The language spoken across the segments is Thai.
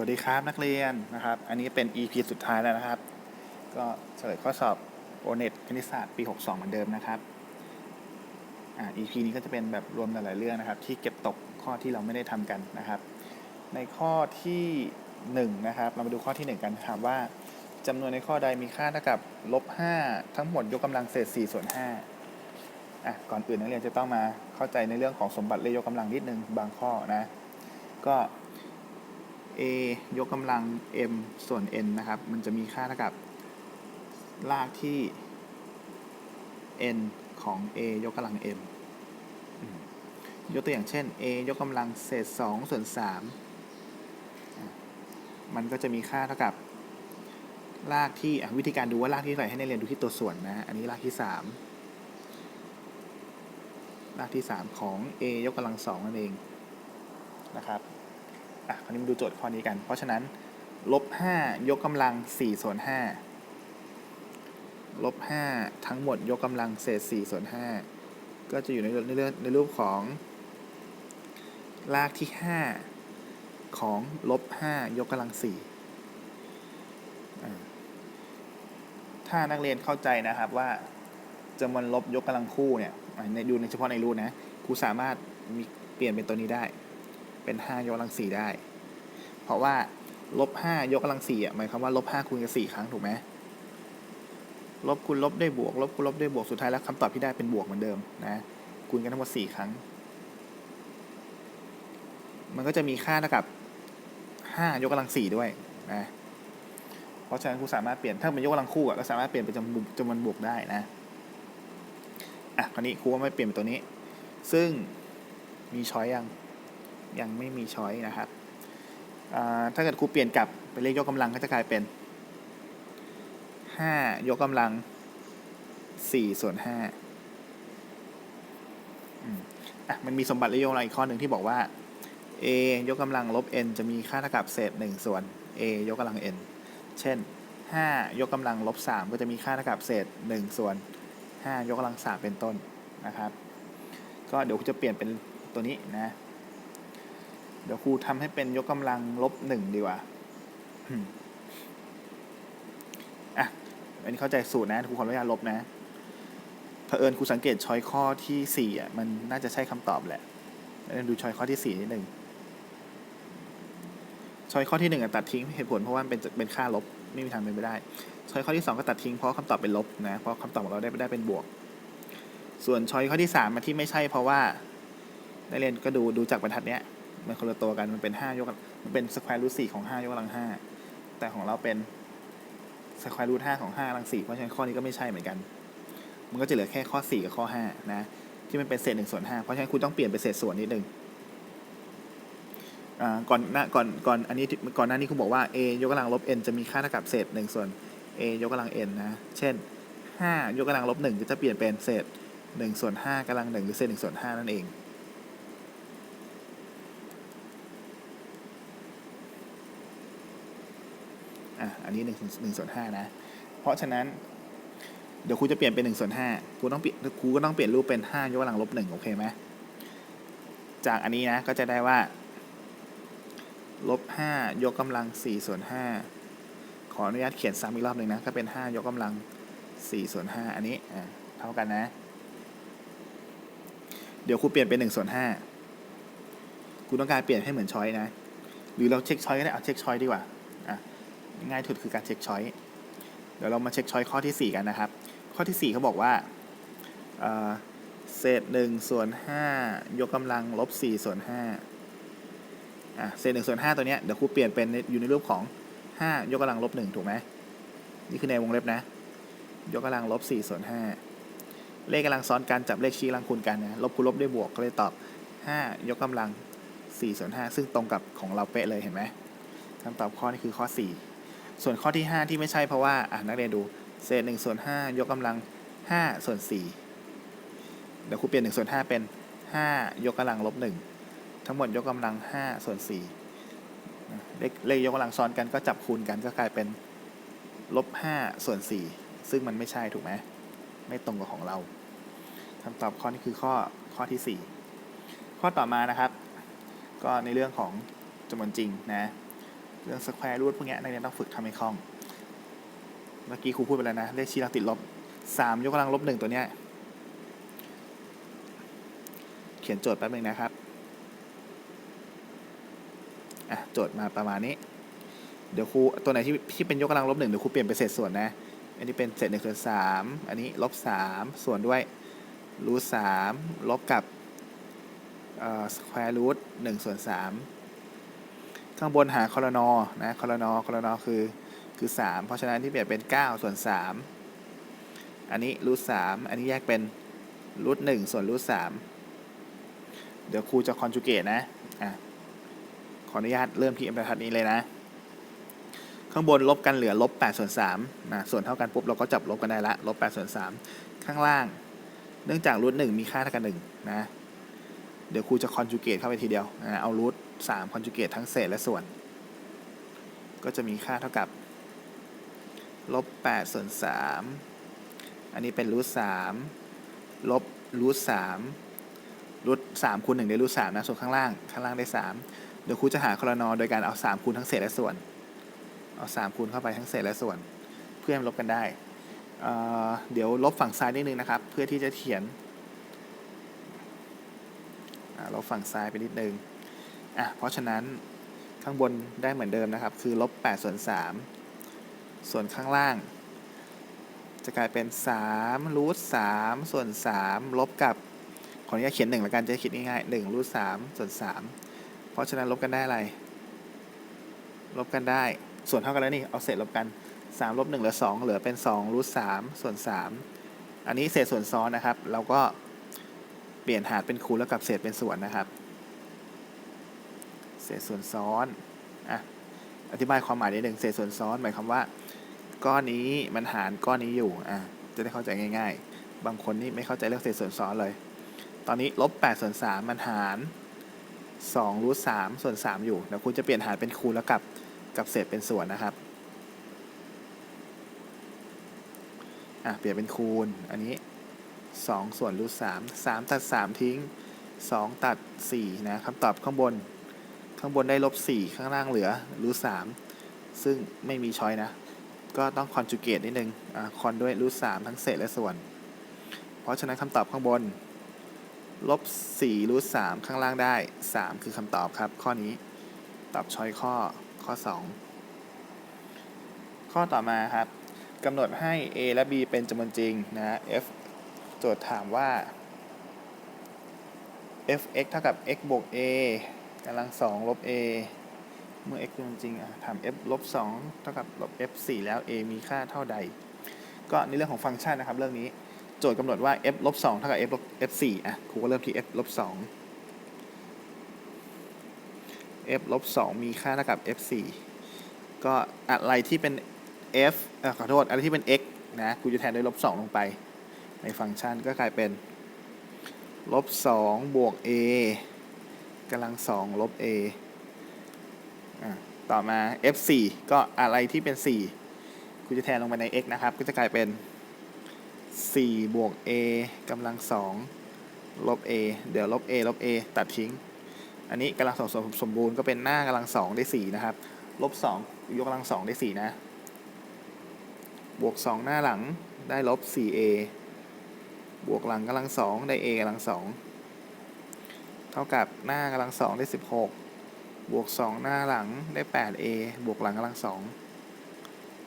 วัสดีครับนักเรียนนะครับ อันนี้เป็น EP สุดท้ายแล้วนะครับ ก็เฉลยข้อสอบโอเน็ตคณิตศาสตร์ปี 62 เหมือนเดิมนะครับอ่า EP นี้ก็จะเป็นแบบรวมหลายๆเรื่องนะครับ ที่เก็บตกข้อที่เราไม่ได้ทำกันนะครับ ในข้อที่1นะครับเรามาดูข้อที่ 1 กันครับว่าจำนวนในข้อใดมีค่าเท่ากับลบ5ทั้งหมดยกกำลังเศษ4ส่วน5อะก่อนอื่นนักเรียนจะต้องมาเข้าใจในเรื่องของสมบัติเลขยกกำลังนิดนึงบางข้อนะก็ a ยกกำลัง m ส่วน n นะครับ มันจะมีค่าเท่ากับ รากที่ n ของ a ยกกำลัง m อืมยกตัวอย่างเช่น a ยกกำลังเศษ2ส่วน3มันก็จะมีค่าเท่ากับ รากที่วิธีการดูว่ารากที่เท่าไหร่ให้นักเรียนดูที่ตัวส่วนนะ อันนี้รากที่ 3 รากที่ 3 ของ a ยกกำลัง2นั่นเองนะครับ อะคราวนี้มาดูโจทย์ข้อนี้กัน เพราะฉะนั้นลบ5ยกกำลัง4ส่วน5ลบ5ทั้งหมดยกกำลังเศษ4ส่วน5ก็จะอยู่ในในเรื่องในรูปของ รากที่ 5 ของลบ5ยกกำลัง4อ่ถ้านักเรียนเข้าใจนะครับว่าจำนวนลบยกกำลังคู่เนี่ยในดูในเฉพาะในรูปนะครูสามารถมีเปลี่ยนเป็นตัวนี้ได้ เป็น 5 ยกกำลัง4ได้ เพราะว่าลบ5ยกกำลัง4อะหมายความว่าลบ5คูณกับ4ครั้งถูกไหมลบคูณลบได้บวก ลบคูณลบได้บวกสุดท้ายแล้วคำตอบที่ได้เป็นบวกเหมือนเดิมนะคูณกันทั้งหมด4ครั้ง มันก็จะมีค่าเท่ากับ5ยกกำลัง4ด้วยนะเพราะฉะนั้นครูสามารถเปลี่ยนถ้าเป็นยกกำลังคู่อะก็สามารถเปลี่ยนเป็นจำนวนจำนวนบวกได้นะอะคราวนี้ครูก็ไม่เปลี่ยนเป็นตัวนี้ ซึ่งมีช้อยยัง ยังไม่มีช้อยนะครับถ้าเกิดครูเปลี่ยนกลับเป็นเลขยกกำลังก็จะกลายเป็น 5 ยกกำลัง 4 ส่วน5อืมอะมันมีสมบัติเลขยกกำลังอีกข้อหนึ่งที่บอกว่า a ยกกำลังลบ n จะมีค่าเท่ากับเศษ 1 ส่วน a ยกกำลัง n เช่น 5 ยกกำลังลบ 3 ก็จะมีค่าเท่ากับเศษ 1 ส่วน 5 ยกกำลัง 3 เป็นต้นนะครับ ก็เดี๋ยวครูจะเปลี่ยนเป็นตัวนี้นะ เดี๋ยวครูทำให้เป็นยกกำลังลบหนึ่งดีกว่าอะ อันนี้เข้าใจสูตรนะครูขออนุญาตลบนะเผอิญครูสังเกตชอยข้อที่สี่อะมันน่าจะใช่คำตอบแหละแล้วดูชอยข้อที่สี่นิดหนึ่งชอยข้อที่หนึ่งอะตัดทิ้งเหตุผลเพราะว่ามันเป็นเป็นค่าลบไม่มีทางเป็นไปได้ชอยข้อที่สองก็ตัดทิ้งเพราะคำตอบเป็นลบนะเพราะคำตอบของเราได้ได้เป็นบวก ส่วนชอยข้อที่สามมาที่ไม่ใช่เพราะว่าได้เรียนก็ดูดูจากบรรทัดเนี้ย มันคนละตัวกันมันเป็นห้ายกมันเป็นสแควร์รูทสี่ของห้ายกกำลังห้าแต่ของเราเป็นสแควร์รูทห้าของห้ากำลังสี่เพราะฉะนั้นข้อนี้ก็ไม่ใช่เหมือนกัน มันก็จะเหลือแค่ข้อสี่กับข้อห้านะที่มันเป็นเศษหนึ่งส่วนห้าเพราะฉะนั้นคุณต้องเปลี่ยนเป็นเศษส่วนนิดนึงอ่าก่อนหน้าก่อนก่อนอันนี้ก่อนหน้านี้คุณบอกว่า a ยกกำลังลบ n จะมีค่าเท่ากับเศษหนึ่งส่วน a ยกกำลัง n นะ เช่นห้ายกกำลังลบหนึ่งก็จะเปลี่ยนเป็นเศษหนึ่งส่วนห้ากำลังหนึ่งหรือเศษหนึ่งส่วนห้านั่นเอง อันนี้หนึ่งหนึ่งส่วนห้านะ เพราะฉะนั้น เดี๋ยวครูจะเปลี่ยนเป็นหนึ่งส่วนห้าครูต้องเปลี่ยนครูก็ต้องเปลี่ยนรูปเป็นห้ายกกำลังลบหนึ่งโอเคไหมจากอันนี้นะก็จะได้ว่าลบห้ายกกำลังสี่ส่วนห้าขออนุญาตเขียนซ้ำอีกรอบหนึ่งนะก็เป็นห้ายกกำลังสี่ส่วนห้าอันนี้อ่าเท่ากันนะ เดี๋ยวครูเปลี่ยนเป็นหนึ่งส่วนห้าครูต้องการเปลี่ยนให้เหมือนช้อยนะ หรือเราเช็คช้อยก็ได้เอาเช็คช้อยดีกว่า ง่ายที่สุดคือการเช็คช้อยเดี๋ยวเรามาเช็คช้อยข้อที่ 4 กันนะครับ ข้อที่ 4เขาบอกว่าเอ่อเศษ1ส่วน5ยกกำลังลบ4ส่วน5อะเศษ1ส่วน5ตัวเนี้ยเดี๋ยวครูเปลี่ยนเป็นอยู่ในรูปของ 5 ยกกำลังลบ1ถูกไหมนี่คือในวงเล็บนะ ยกกำลังลบ4ส่วน5เลขกำลังซ้อนกันจับเลขชี้กำลังคูณกันนะลบคูณลบด้วยบวกก็เลยตอบ 5 ยกกำลัง4ส่วน5ซึ่งตรงกับของเราเป๊ะเลยเห็นไหมคำตอบข้อนี้คือข้อ 4 ส่วนข้อที่ 5 ที่ไม่ใช่เพราะว่าอะนักเรียนดูเศษ1ส่วน5ยกกำลัง 5 ส่วน 4 เดี๋ยวครูเปลี่ยน1ส่วน5เป็น 5 ยกกำลังลบ1ทั้งหมดยกกำลัง 5 ส่วน4เลขเลขยกกำลังซ้อนกันก็จับคูณกันก็กลายเป็นลบ 5 ส่วน 4 ซึ่งมันไม่ใช่ถูกไหมไม่ตรงกับของเราคำตอบข้อนี้คือข้อข้อที่ 4 ข้อต่อมานะครับ ก็ในเรื่องของจำนวนจริงนะ เรื่องสแควร์รูทพวกนี้นักเรียนต้องฝึกทำให้คล่อง เมื่อกี้ครูพูดไปแล้วนะ เลขชี้ลักติดลบสามยกกำลังลบหนึ่งตัวเนี้ย เขียนโจทย์แป๊บนึงนะครับ อะ โจทย์มาประมาณนี้ เดี๋ยวครูตัวไหนที่ที่เป็นยกกำลังลบหนึ่งเดี๋ยวครูเปลี่ยนเป็นเศษส่วนนะ อันนี้เป็นเศษหนึ่งส่วนสามอันนี้ลบสามส่วนด้วยรูทสามลบกับเอ่อสแควร์รูทหนึ่งส่วนสาม ข้างบนหาคอลนอนะคอลนอคอลนอคือคือสามเพราะฉะนั้นที่เปลี่ยนเป็นเก้าส่วนสามอันนี้รูทสามอันนี้แยกเป็นรูทหนึ่งส่วนรูทสามเดี๋ยวครูจะคอนจูเกตนะอะขออนุญาตเริ่มที่เอ็มบรรทัดนี้เลยนะ ข้างบนลบกันเหลือลบ8ส่วน3นะส่วนเท่ากันปุ๊บเราก็จับลบกันได้ละลบ8ส่วน3ข้างล่าง เนื่องจากรูทหนึ่งมีค่าเท่ากัน1นะเดี๋ยวครูจะคอนจูเกตเข้าไปทีเดียวนะเอารูท 3คอนจูเกตทั้งเศษและส่วน ก็จะมีค่าเท่ากับลบ8ส่วน 3 อันนี้เป็นรูท3ลบรูท3รูท3คูณ1ได้รูท3นะ ส่วนข้างล่าง ข้างล่างได้ 3 เดี๋ยวครูจะหาคอรนอโดยการเอา 3 คูณทั้งเศษและส่วน เอาสามคูณเข้าไปทั้งเศษและส่วน เพื่อให้ลบกันได้เอ่อเดี๋ยวลบฝั่งซ้ายนิดนึงนะครับ เพื่อที่จะเขียนลบฝั่งซ้ายไปนิดนึง อะเพราะฉะนั้นข้างบนได้เหมือนเดิมนะครับ คือลบ8ส่วน3ส่วนข้างล่าง จะกลายเป็น3รูท3ส่วน3ลบกับขออนุญาตเขียน1แล้วกันจะคิดง่ายๆ1รูท3ส่วน3เพราะฉะนั้นลบกันได้อะไร ลบกันได้ ส่วนเท่ากันแล้วนี่ เอาเศษลบกัน3ลบ1เหลือ 2 เหลือเป็น2รูท3ส่วน3อันนี้เศษส่วนซ้อนนะครับ เราก็เปลี่ยนหารเป็นคูณแล้วกับเศษเป็นส่วนนะครับ เศษส่วนซ้อนอะอธิบายความหมายนิดหนึ่งเศษส่วนซ้อนหมายความว่า ก้อนนี้มันหารก้อนนี้อยู่อะจะได้เข้าใจง่าย ๆ บางคนนี่ไม่เข้าใจเรื่องเศษส่วนซ้อนเลย ตอนนี้ลบ8ส่วน3มันหาร2รูท3ส่วน 3 อยู่เดี๋ยวคุณจะเปลี่ยนหารเป็นคูณแล้วกับกับเศษเป็นส่วนนะครับอะเปลี่ยนเป็นคูณอันนี้ 2 ส่วนรูท3 3ตัด 3 ทิ้ง 2 ตัด4นะคำตอบข้างบน ข้างบนได้ลบ4ข้างล่างเหลือรูท3ซึ่งไม่มีช้อยนะ ก็ต้องคอนจูเกตนิดนึงอคอนด้วยรูท3ทั้งเศษและส่วน เพราะฉะนั้นคำตอบข้างบนลบ4รูท3ข้างล่างได้ 3 คือคำตอบครับ ข้อนี้ตอบช้อยข้อข้อ 2 ข้อต่อมาครับกำหนดให้ a และ b เป็นจำนวนจริงนะ f โจทย์ถามว่า f(x) เท่ากับ x บวก a กำลัง2ลบ a เมื่อ x เป็นจำนวนจริงอะถาม f ลบ2เท่ากับลบ f 4แล้ว a มีค่าเท่าใด ก็ในเรื่องของฟังก์ชันนะครับ เรื่องนี้โจทย์กำหนดว่า f ลบ2เท่ากับ f ลบ f 4อะครูก็เริ่มที่ f ลบ2 f ลบ2มีค่าเท่ากับ f 4ก็อะไรที่เป็น f อ่อขอโทษ อะไรที่เป็น x นะกูจะแทนด้วยลบ2ลงไป ในฟังก์ชันก็กลายเป็นลบ2บวก a กำลัง2ลบ a อะต่อมา f 4ก็อะไรที่เป็น4กูจะแทนลงไปใน x นะครับ ก็จะกลายเป็น 4 บวก a กำลัง2ลบ a เดี๋ยวลบ a ลบ a ตัดทิ้ง อันนี้กำลังสองสมบูรณ์ก็เป็นหน้ากำลังสองได้สี่นะครับ ลบสองยกกำลังสองได้สี่นะ บวกสองหน้าหลังได้ลบสี่เอบวกหลังกำลังสองได้ a กำลังสอง เท่ากับหน้ากำลังสองได้สิบหกบวกสองหน้าหลังได้แปด a บวกหลังกำลังสอง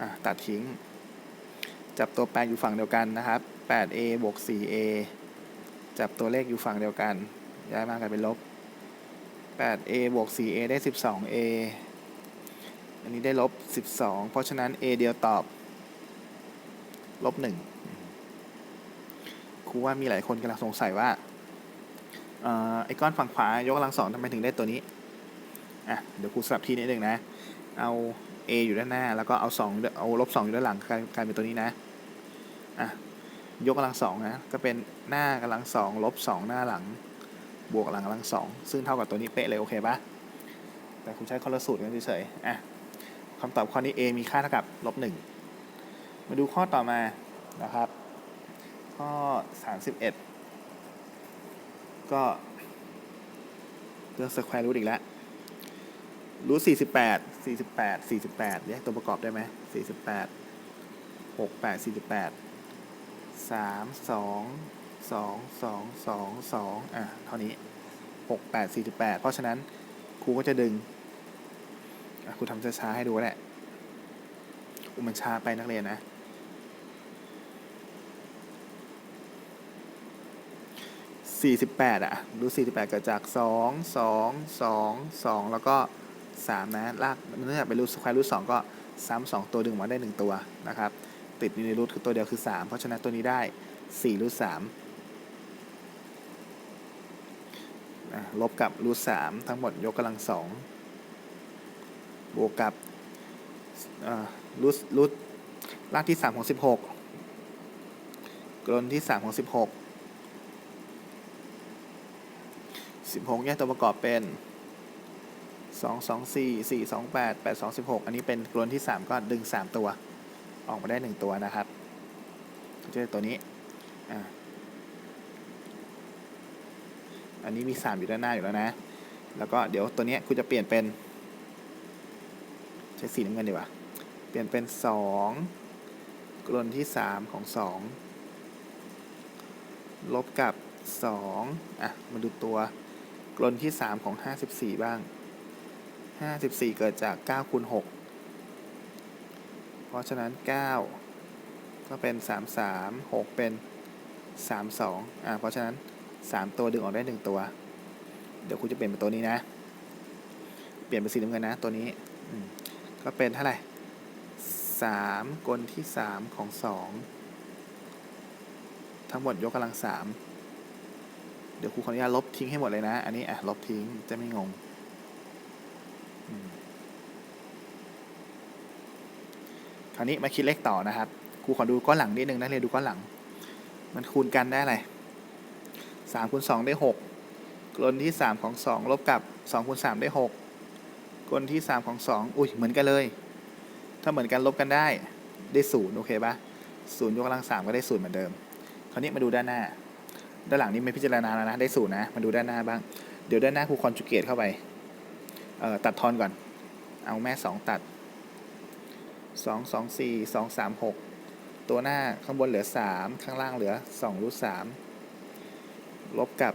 อะตัดทิ้ง จับตัวแปรอยู่ฝั่งเดียวกันนะครับ 8a บวก 4a จับตัวเลขอยู่ฝั่งเดียวกัน ย้ายมากลายเป็นลบ 8a บวก 4a ได้ 12a อันนี้ได้ลบ12เพราะฉะนั้น a เดียวตอบลบ1ครูว่ามีหลายคนกำลังสงสัยว่า ไอ้ก้อนฝั่งขวายกกำลังสองทำไมถึงได้ตัวนี้อะเดี๋ยวครูสลับที่นิดนึงนะ เอา a อยู่ด้านหน้า แล้วก็เอา2เอาลบ2อยู่ด้านหลังกลายกลายเป็นตัวนี้นะอะยกกำลังสองนะก็เป็นหน้ากำลังสองลบ2หน้าหลัง บวกหลังกำลังสองซึ่งเท่ากับตัวนี้เป๊ะเลยโอเคปะแต่คุณใช้คนละสูตรกันเฉยๆอะคำตอบข้อนี้ a มีค่าเท่ากับลบหนึ่งมาดูข้อต่อมานะครับ ข้อ 31 ก็เรื่องสแควร์รูทอีกแล้วรูท48สี่สิบแปดสี่สิบแปดแยกตัวประกอบได้ไหมสี่สิบแปดหกแปดสี่สิบแปดสามสองสองสองสองสองอะ เท่านี้หกแปดสี่สิบแปดเพราะฉะนั้นครูก็จะดึงครูทำช้าๆให้ดูแหละอุมันช้าไปนักเรียนนะ สี่สิบแปดอะรูทสี่สิบแปดเกิดจากสองสองสองสองแล้วก็สามนะ ลากเนื่องจากเป็นรูทสแควร์รูทสองก็ซ้ำสองตัวดึงออกมาได้หนึ่งตัวนะครับ ติดอยู่ในรูทคือตัวเดียวคือสามเพราะฉะนั้นตัวนี้ได้สี่รูทสามลบกับรูทสามทั้งหมดยกกำลังสองบวกกับรูทรูทรากที่สามของสิบหกกรนที่สามของสิ บหกสิบหกแยกตัวประกอบเป็นสองสองสี่สี่สองแปดแปดสองสิบหกอันนี้เป็นกลวนที่สามก็ดึงสามตัว ออกมาได้หนึ่งตัวนะครับก็จะตัวนี้อ่าอันนี้มีสามอยู่ด้านหน้าอยู่แล้วนะ แล้วก็เดี๋ยวตัวนี้คุณจะเปลี่ยนเป็น ใช้สีน้ำเงินดีกว่า เปลี่ยนเป็นสองกลนที่สามของสองลบกับสองอะ มาดูตัว กลนที่ 3 ของ 54 บ้าง 54 เกิดจาก9คูณ6เพราะฉะนั้น 9 ก็เป็น 33 6 เป็น 32 อ่า เพราะฉะนั้น 3 ตัวดึงออกได้ 1 ตัว เดี๋ยวคุณจะเปลี่ยนเป็นตัวนี้นะ เปลี่ยนเป็นสีน้ำเงินนะ ตัวนี้ ก็เป็นเท่าไหร่3กลที่ 3 ของ 2 ทั้งหมดยกกำลัง 3 เดี๋ยวครูขออนุญาตลบทิ้งให้หมดเลยนะ อันนี้อะลบทิ้งจะไม่งง คราวนี้มาคิดเลขต่อนะครับ ครูขอดูก้อนหลังนิดนึงนะเรียนดูก้อนหลัง มันคูณกันได้อะไรสามคูณสองได้หกกลนที่สามของสองลบกับสองคูณสามได้หกกลนที่สามของสองอุ้ยเหมือนกันเลย ถ้าเหมือนกันลบกันได้ได้ศูนย์โอเคปะศูนย์ยกกำลังสามก็ได้ศูนย์เหมือนเดิม คราวนี้มาดูด้านหน้า ด้านหลังนี้ไม่พิจารณาแล้วนะ ได้ศูนย์นะ มาดูด้านหน้าบ้าง เดี๋ยวด้านหน้าครูคอนจูเกตเข้าไป เอ่อ ตัดทอนก่อน เอาแม่สองตัดสองสองสี่สองสามหกตัวหน้าข้างบนเหลือสามข้างล่างเหลือสองรูทสามลบกับ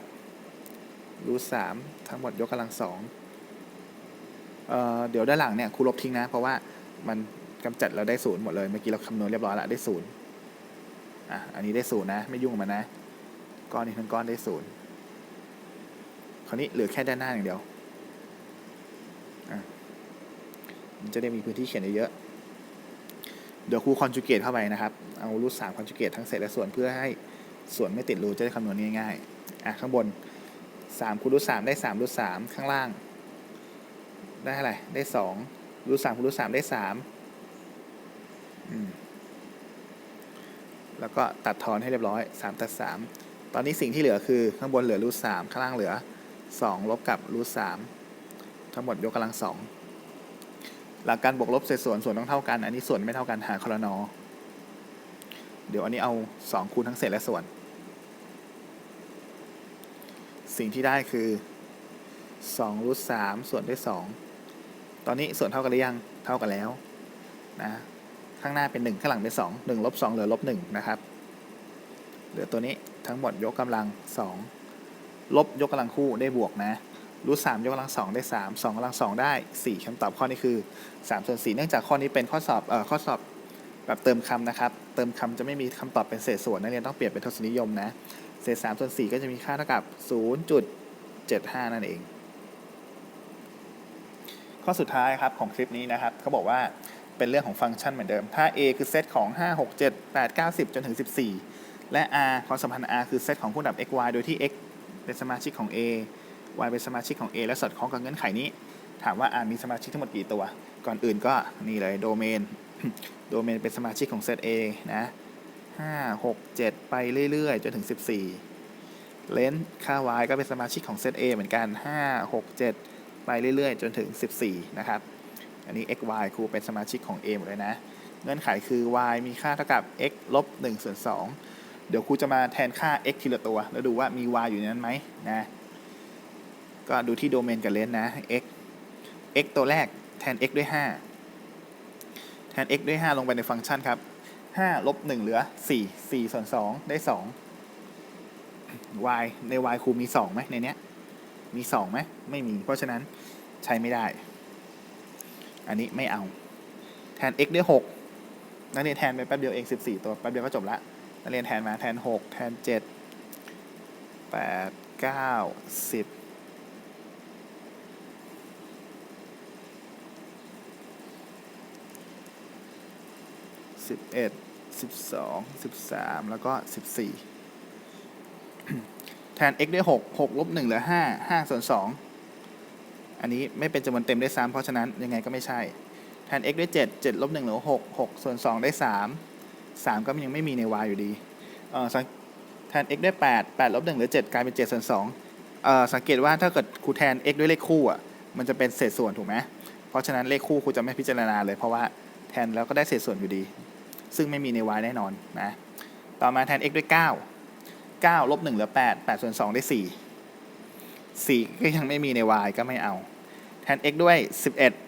รูทสามทั้งหมดยกกำลังสองเอ่อ เดี๋ยวด้านหลังเนี่ยครูลบทิ้งนะ เพราะว่ามันกำจัดเราได้ศูนย์หมดเลย เมื่อกี้เราคำนวณเรียบร้อยแล้วได้ศูนย์อะ อันนี้ได้ศูนย์นะ ไม่ยุ่งมันนะ ก้อนนี้ทั้งก้อนได้ศูนย์คราวนี้เหลือแค่ด้านหน้าอย่างเดียวมันจะได้มีพื้นที่เขียนเยอะ เดี๋ยวครูคอนจูเกตเข้าไปนะครับ เอารูทสามคอนจูเกตทั้งเศษและส่วนเพื่อให้ส่วนไม่ติดรูจะได้คำนวณง่ายๆ อะข้างบนสามคูณรูทสามได้สามรูทสามข้างล่าง ได้เท่าไรได้สองรูทสามคูณรูทสามได้สามอืมแล้วก็ตัดทอนให้เรียบร้อยสามตัดสาม ตอนนี้สิ่งที่เหลือคือข้างบนเหลือรูทสามข้างล่างเหลือสองลบกับรูทสามทั้งหมดยกกำลังสองหลักการบวกลบเศษส่วนส่วนต้องเท่ากัน อันนี้ส่วนไม่เท่ากันหาคอรนอเดี๋ยวอันนี้เอาสองคูณทั้งเศษและส่วน สิ่งที่ได้คือสองรูทสามส่วนด้วยสองตอนนี้ส่วนเท่ากันหรือยังเท่ากันแล้วนะข้างหน้าเป็นหนึ่งข้างหลังเป็นสองหนึ่งลบสองเหลือลบหนึ่งนะครับ เหลือตัวนี้ทั้งหมดยกกำลังสองลบยกกำลังคู่ได้บวกนะรูทสามยกกำลังสองได้สามสองกำลังสองได้สี่คำตอบข้อนี้คือสามส่วนสี่เนื่องจากข้อนี้เป็นข้อสอบเอ่อข้อสอบแบบเติมคำนะครับ เติมคำจะไม่มีคำตอบเป็นเศษส่วนนักเรียนต้องเปลี่ยนเป็นทศนิยมนะเศษสามส่วนสี่ก็จะมีค่าเท่ากับศูนย์จุดเจ็ดห้านั่นเอง ข้อสุดท้ายครับของคลิปนี้นะครับเขาบอกว่าเป็นเรื่องของฟังก์ชันเหมือนเดิม ถ้า a คือเซตของ5 6 7 8 9 10จนถึง14 และ r ความสัมพันธ์ r คือเซตของคู่ดับ x y โดยที่ x เป็นสมาชิกของ a y เป็นสมาชิกของ a และสอดคล้องกับเงื่อนไขนี้ ถามว่า r มีสมาชิกทั้งหมดกี่ตัว ก่อนอื่นก็นี่เลยโดเมน โดเมนเป็นสมาชิกของเซต a นะ5 6 7 ไปเรื่อยๆ จนถึง 14 เลนส์ค่า y ก็เป็นสมาชิกของเซต a เหมือนกัน 5 6 7 ไปเรื่อยๆ จนถึง 14 นะครับ อันนี้ x y ครูเป็นสมาชิกของ a หมดเลยนะ เงื่อนไขคือ y มีค่าเท่ากับ x ลบ1ส่วน2 เดี๋ยวครูจะมาแทนค่า x ทีละตัว แล้วดูว่ามี y อยู่ในนั้นไหมนะ ก็ดูที่โดเมนกับเลนนะ x x ตัวแรกแทน x ด้วย 5 แทน x ด้วย 5 ลงไปในฟังก์ชันครับ 5 ลบ 1 เหลือ 4 4 ส่วน 2 ได้ 2 y ใน y ครูมี 2 ไหมในเนี้ย มี 2 ไหม ไม่มี เพราะฉะนั้นใช้ไม่ได้ อันนี้ไม่เอา แทน x ด้วย 6 นักเรียนแทนไปแป๊บเดียวเอง 14 ตัว แป๊บเดียวก็จบละ นักเรียนแทนมาแทน 6 แทน 7 8 9 10สิบเอ็ดสิบสองสิบสามแล้วก็สิบสี่แทน x ด้วยหกหกลบหนึ่งเหลือห้าห้าส่วนสองอันนี้ไม่เป็นจำนวนเต็มได้วยซ้ำเพราะฉะนั้นยังไงก็ไม่ใช่ แทน x ด้วยเจ็ดเจ็ดลบหนึ่งเหลือหกหกส่วนสองได้สาม สามก็ยังไม่มีใน y อยู่ดีเออแทน x ด้วยแปดแปดลบหนึ่งเหลือเจ็ดกลายเป็นเจ็ดส่วนสองเออสังเกตว่าถ้าเกิดครูแทน x ด้วยเลขคู่อะมันจะเป็นเศษส่วนถูกไหมเพราะฉะนั้นเลขคู่ครูจะไม่พิจารณาเลย เพราะว่าแทนแล้วก็ได้เศษส่วนอยู่ดี ซึ่งไม่มีใน y แน่นอนนะต่อมาแทน x ด้วย 9 9ลบ1เหลือ 8 8ส่วน2ได้ 4 4 ก็ยังไม่มีใน y ก็ไม่เอา แทน x ด้วย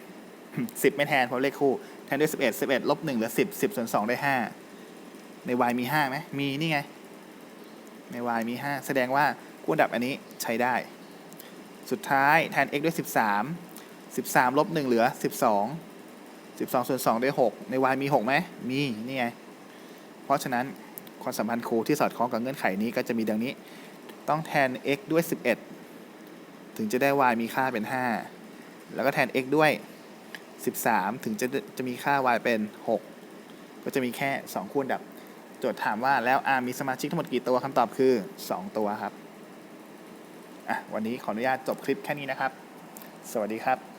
11 10 ไม่แทนเพราะเลขคู่ แทนด้วย 11 11ลบ1เหลือ 10 10ส่วน2ได้ 5 ใน y มี5ไหมมีนี่ไง ใน y มี 5 แสดงว่าคู่อันดับอันนี้ใช้ได้ สุดท้ายแทน x ด้วย 13 13ลบ1เหลือ 12 12ส่วน2ได้6ใน y มี6ไหมมีนี่ไง เพราะฉะนั้นความสัมพันธ์ครูที่สอดคล้องกับเงื่อนไขนี้ก็จะมีดังนี้ ต้องแทน x ด้วย 11 ถึงจะได้ y มีค่าเป็น 5 แล้วก็แทน x ด้วย 13 ถึงจะจะมีค่า y เป็น 6 ก็จะมีแค่ 2 คูณดับ จทย์ถามว่าแล้ว r มีสมาชิกทั้งหมดกี่ตัวคำตอบคือ 2 ตัวครับอะวันนี้ขออนุญาตจบคลิปแค่นี้นะครับ สวัสดีครับ